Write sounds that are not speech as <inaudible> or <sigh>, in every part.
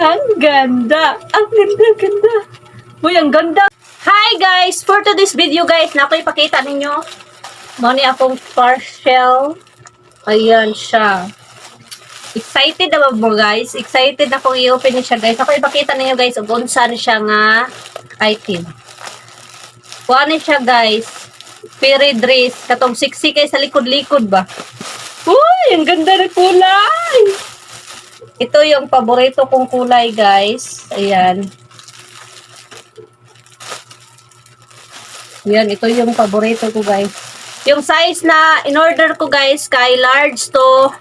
Ang ganda. Ang ganda, ganda. Uy, ang ganda. Hi guys! For today's video guys, na ako ipakita ninyo. Mani akong partial. Ayan siya. Excited na mo guys? Excited na kong i-open niya siya guys. Ako ipakita ninyo guys, ug unsa ni siya nga item. Kuha siya guys. Peri dress. Katong sexy kay sa likod-likod ba? Uy, ang ganda ng kulay! Ito yung paborito kong kulay, guys. Ayan. Yan, ito yung paborito ko, guys. Yung size na in-order ko, guys, kay large to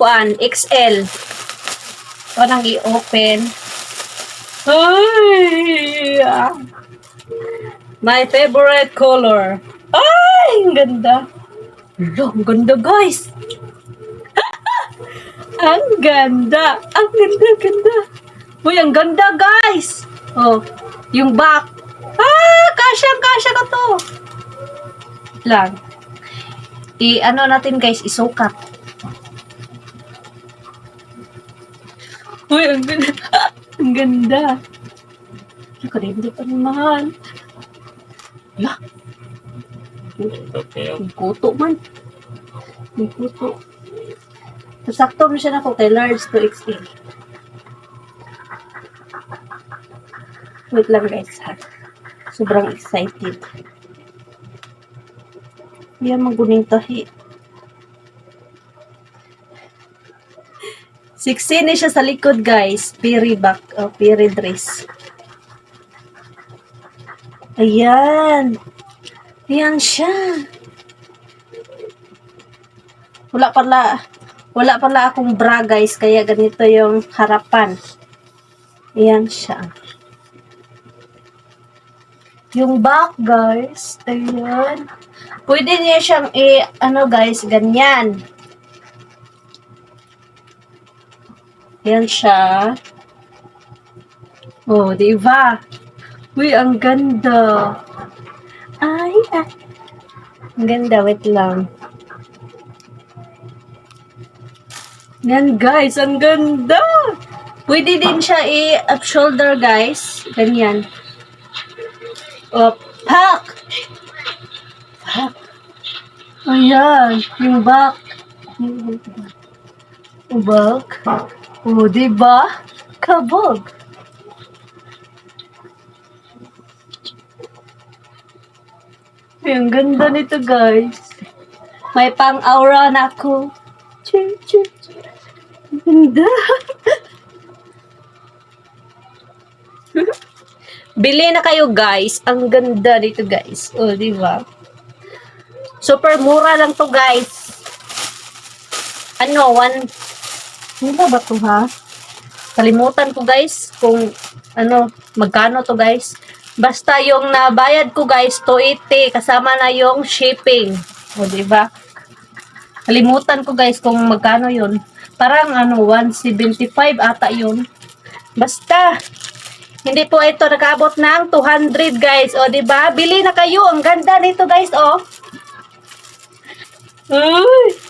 kuan, XL. Ito nang i-open. Ay! My favorite color. Ay! Ang ganda. Ang ganda, guys. Ang ganda. Ang ganda, ganda. Uy, ang ganda, guys. Oh, yung back. Ah, kasya, kasya ka to. Lang. I, ano natin, guys, isukat. Uy, ang ganda. <laughs> ang ganda. Rin, hindi pa rin mahal. Lah, may kuto man. May kuto. Sakto mo siya na ko kay large to XL. Wait lang guys ha. Sobrang excited. Yan maguning tahi. <laughs> Sexy ni siya sa likod guys. Piri back. Oh, piri dress. Ayan. Ayan siya. Wala pala, wala pala akong bra guys, kaya ganito yung harapan. Ayan siya. Yung back guys, ayan. Pwede niya siyang i, ano guys, ganyan. Ayan siya. Oh, di ba? Uy, ang ganda. Ay, ay. Ang ganda, wait lang. Yan guys, ang ganda! Pwede din siya i-up shoulder guys. Ganyan. O, pack! Pack. Ayan, yung back. Yung back. O, diba? Kabog. Ay, ang ganda nito, guys. May pang-aura na ako. Choo, choo. Ang Ganda. <laughs> Bili na kayo, guys. Ang ganda nito, guys. O, di ba? Super mura lang to, guys. Ano, one... Ano ba ba to, ha? Kalimutan ko, guys, kung ano, magkano to, guys. Basta yung nabayad ko guys, 280 kasama na yung shipping. O, di ba? Kalimutan ko guys kung magkano yun. Parang ano, 175 ata yun. Basta, hindi po ito nakabot ng 200 guys. O, ba? Bili na kayo. Ang ganda nito guys, oh. Uy!